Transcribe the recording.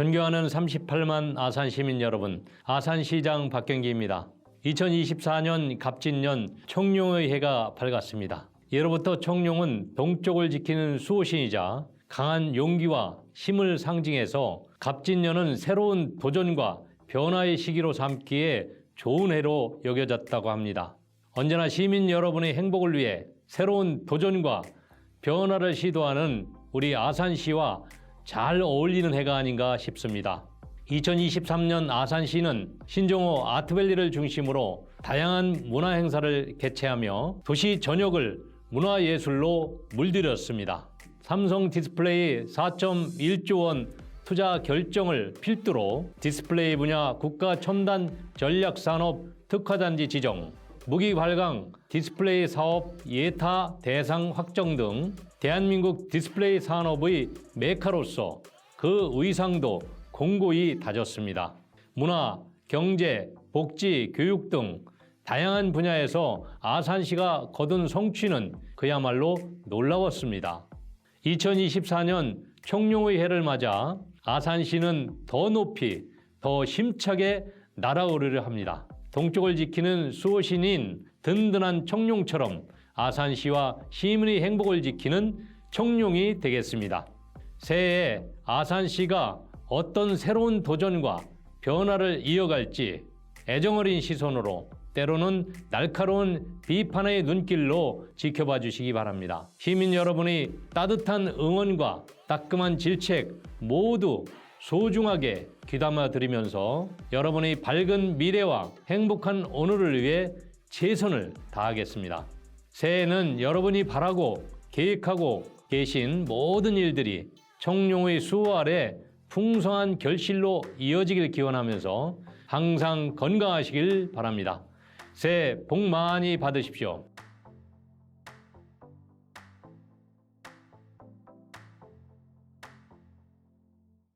존경하는 38만 아산 시민 여러분, 아산시장 박경기입니다. 2024년 갑진년 청룡의 해가 밝았습니다. 예로부터 청룡은 동쪽을 지키는 수호신이자 강한 용기와 힘을 상징해서 갑진년은 새로운 도전과 변화의 시기로 삼기에 좋은 해로 여겨졌다고 합니다. 언제나 시민 여러분의 행복을 위해 새로운 도전과 변화를 시도하는 우리 아산시와 잘 어울리는 해가 아닌가 싶습니다. 2023년 아산시는 신종호 아트밸리를 중심으로 다양한 문화 행사를 개최하며 도시 전역을 문화예술로 물들였습니다. 삼성 디스플레이 4.1조 원 투자 결정을 필두로 디스플레이 분야 국가 첨단 전략 산업 특화단지 지정, 무기 발광 디스플레이 사업 예타 대상 확정 등 대한민국 디스플레이 산업의 메카로서 그 의상도 공고히 다졌습니다. 문화, 경제, 복지, 교육 등 다양한 분야에서 아산시가 거둔 성취는 그야말로 놀라웠습니다. 2024년 청룡의 해를 맞아 아산시는 더 높이, 더 힘차게 날아오르려 합니다. 동쪽을 지키는 수호신인 든든한 청룡처럼 아산시와 시민의 행복을 지키는 청룡이 되겠습니다. 새해에 아산시가 어떤 새로운 도전과 변화를 이어갈지 애정어린 시선으로 때로는 날카로운 비판의 눈길로 지켜봐 주시기 바랍니다. 시민 여러분의 따뜻한 응원과 따끔한 질책 모두 소중하게 귀담아 드리면서 여러분의 밝은 미래와 행복한 오늘을 위해 최선을 다하겠습니다. 새해에는 여러분이 바라고 계획하고 계신 모든 일들이 청룡의 수호 아래 풍성한 결실로 이어지길 기원하면서 항상 건강하시길 바랍니다. 새해 복 많이 받으십시오.